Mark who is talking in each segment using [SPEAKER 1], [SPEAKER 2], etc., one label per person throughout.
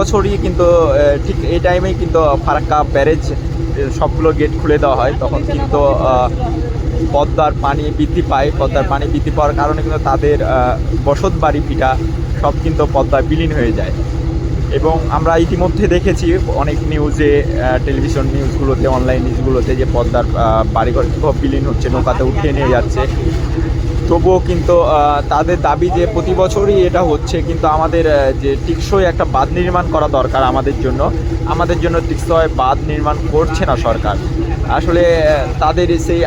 [SPEAKER 1] বছরই কিন্তু ঠিক এই টাইমেই কিন্তু ফারাক্কা ব্যারেজ সবগুলো গেট খুলে দেওয়া হয়। তখন কিন্তু পদ্মার পানি বৃদ্ধি পায়। পদ্মার পানি বৃদ্ধি পাওয়ার কারণে কিন্তু তাদের বসত বাড়ি ভিটা সব কিন্তু পদ্মায় বিলীন হয়ে যায়। এবং আমরা ইতিমধ্যে দেখেছি অনেক নিউজে টেলিভিশন নিউজগুলোতে অনলাইন নিউজগুলোতে যে পদ্মার বাড়িঘর বিলীন হচ্ছে, নৌকাতে উঠিয়ে নিয়ে যাচ্ছে। তবুও কিন্তু তাদের দাবি যে প্রতি বছরই এটা হচ্ছে, কিন্তু আমাদের যে টিকসই একটা বাঁধ নির্মাণ করা দরকার আমাদের জন্য আমাদের জন্য টিকসই বাঁধ নির্মাণ করছে না সরকার। আসলে তাদের সেই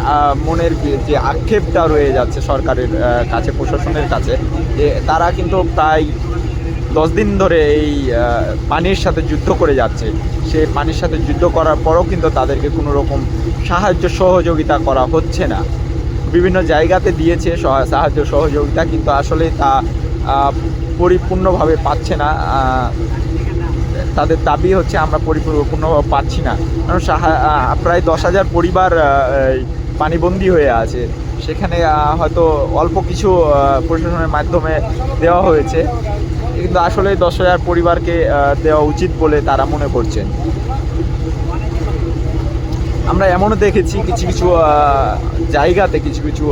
[SPEAKER 1] মনের যে আক্ষেপটা রয়ে যাচ্ছে সরকারের কাছে, প্রশাসনের কাছে, যে তারা কিন্তু প্রায় দশ দিন ধরে এই পানির সাথে যুদ্ধ করে যাচ্ছে। সে পানির সাথে যুদ্ধ করার পরও কিন্তু তাদেরকে কোনো রকম সাহায্য, সহযোগিতা করা হচ্ছে না। বিভিন্ন জায়গাতে দিয়েছে সাহায্য সহযোগিতা, কিন্তু আসলে তা পরিপূর্ণভাবে পাচ্ছে না। তাদের দাবি হচ্ছে আমরা পরিপূর্ণভাবে পাচ্ছি না। কারণ সাহা- প্রায় দশ হাজার পরিবার পানিবন্দী হয়ে আছে। সেখানে হয়তো অল্প কিছু প্রশাসনের মাধ্যমে দেওয়া হয়েছে। কিন্তু আসলে দশ হাজার পরিবারকে দেওয়া উচিত বলে তারা মনে করছেন। আমরা এমনও দেখেছি কিছু কিছু জায়গাতে কিছু কিছু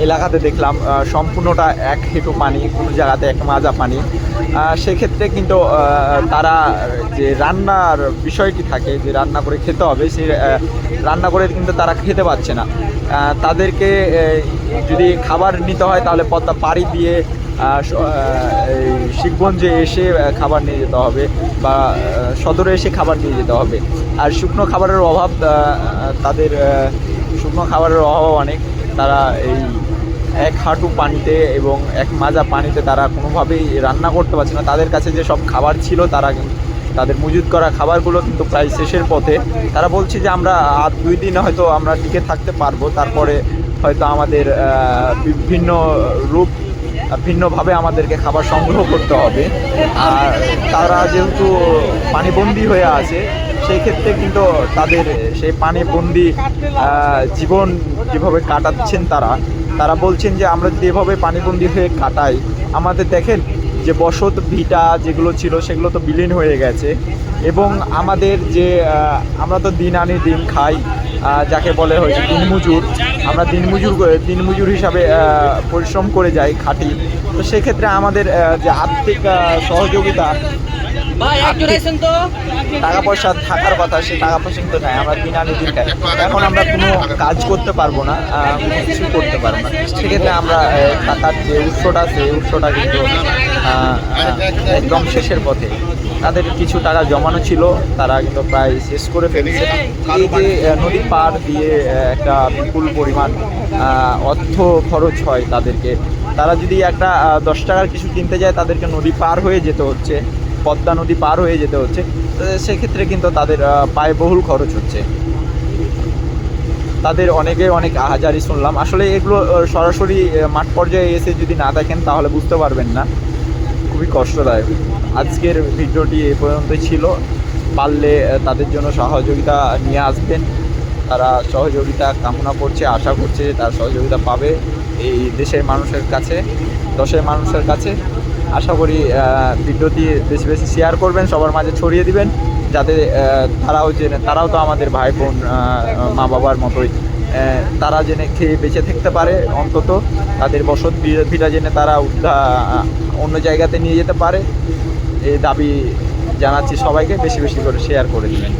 [SPEAKER 1] এলাকাতে দেখলাম সম্পূর্ণটা এক হেঁটু পানি কোনো জায়গাতে এক মাজা পানি। সেক্ষেত্রে কিন্তু তারা যে রান্নার বিষয়টি থাকে যে রান্না করে খেতে হবে আহ, রান্না করে কিন্তু তারা খেতে পাচ্ছে না। তাদেরকে যদি খাবার নিতে হয় তাহলে পদ্মা পাড়ি দিয়ে স- শিবগঞ্জে এসে খাবার নিয়ে যেতে হবে বা সদরে এসে খাবার নিয়ে যেতে হবে। আর শুকনো খাবারের অভাব তাদের শুকনো খাবারের অভাব অনেক। তারা এই এক হাঁটু পানিতে এবং এক মাজা পানিতে তারা কোনোভাবেই রান্না করতে পারছে না। তাদের কাছে যে সব খাবার ছিল, তারা তাদের মজুত করা খাবারগুলো কিন্তু প্রায় শেষের পথে। তারা বলছে যে আমরা আর দুই দিন হয়তো আমরা টিকে থাকতে পারব। তারপরে হয়তো আমাদের বিভিন্ন রূপ ভিন্নভাবে আমাদেরকে খাবার সংগ্রহ করতে হবে। আর তারা যেহেতু পানিবন্দি হয়ে আছে, সেই ক্ষেত্রে কিন্তু তাদের সেই পানিবন্দি জীবন যেভাবে কাটাচ্ছেন তারা তারা বলছেন যে আমরা যদি এভাবে পানিবন্দি হয়ে কাটাই, আমাদের দেখেন যে বসত ভিটা যেগুলো ছিল সেগুলো তো বিলীন হয়ে গেছে। এবং আমাদের যে আমরা তো দিন আনি দিন খাই যাকে বলে হয়েছে দিনমজুর। আমরা দিনমজুর করে- দিনমজুর হিসাবে পরিশ্রম করে যাই খাটি। তো সেক্ষেত্রে আমাদের যে আর্থিক সহযোগিতা টাকা পয়সা থাকার কথা সেই টাকা পয়সা কিন্তু নাই। আমরা দিন আনি দিন খাই। এখন আমরা কোনো কাজ করতে পারব না কোনো কিছু করতে পারব না। সেক্ষেত্রে আমরা টাকার যে উৎসটা সেই উৎসটা কিন্তু একদম শেষের পথে। তাদের কিছু টাকা জমানো ছিল তারা কিন্তু প্রায় শেষ করে ফেলেছে। এই যে নদী পার দিয়ে একটা বিপুল পরিমাণ অর্থ খরচ হয় তাদেরকে। তারা যদি একটা দশ টাকার কিছু কিনতে যায় তাদেরকে নদী পার হয়ে যেতে হচ্ছে পদ্মা নদী পার হয়ে যেতে হচ্ছে। তো সেক্ষেত্রে কিন্তু তাদের ব্যয়বহুল খরচ হচ্ছে। তাদের অনেকে অনেক আহাজারি শুনলাম। আসলে এগুলো সরাসরি মাঠ পর্যায়ে এসে যদি না দেখেন তাহলে বুঝতে পারবেন না। খুবই কষ্টদায়ক। আজকের ভিডিওটি এই পর্যন্তই ছিল। পারলে তাদের জন্য সহযোগিতা নিয়ে আসবেন। তারা সহযোগিতা কামনা করছে, আশা করছে তার সহযোগিতা পাবে এই দেশের মানুষের কাছে, দশের মানুষের কাছে। আশা করি ভিডিওটি বেশি বেশি শেয়ার করবেন, সবার মাঝে ছড়িয়ে দিবেন, যাতে তারাও জেনে, তারাও তো আমাদের ভাই বোন মা বাবার মতোই তারা জেনে খেয়ে বেঁচে থাকতে পারে, অন্তত তাদের বসত বিরোধীরা জেনে তারা অন্য জায়গাতে নিয়ে যেতে পারে। এই দাবি জানাচ্ছি সবাইকে, বেশি বেশি করে শেয়ার করে দিবেন।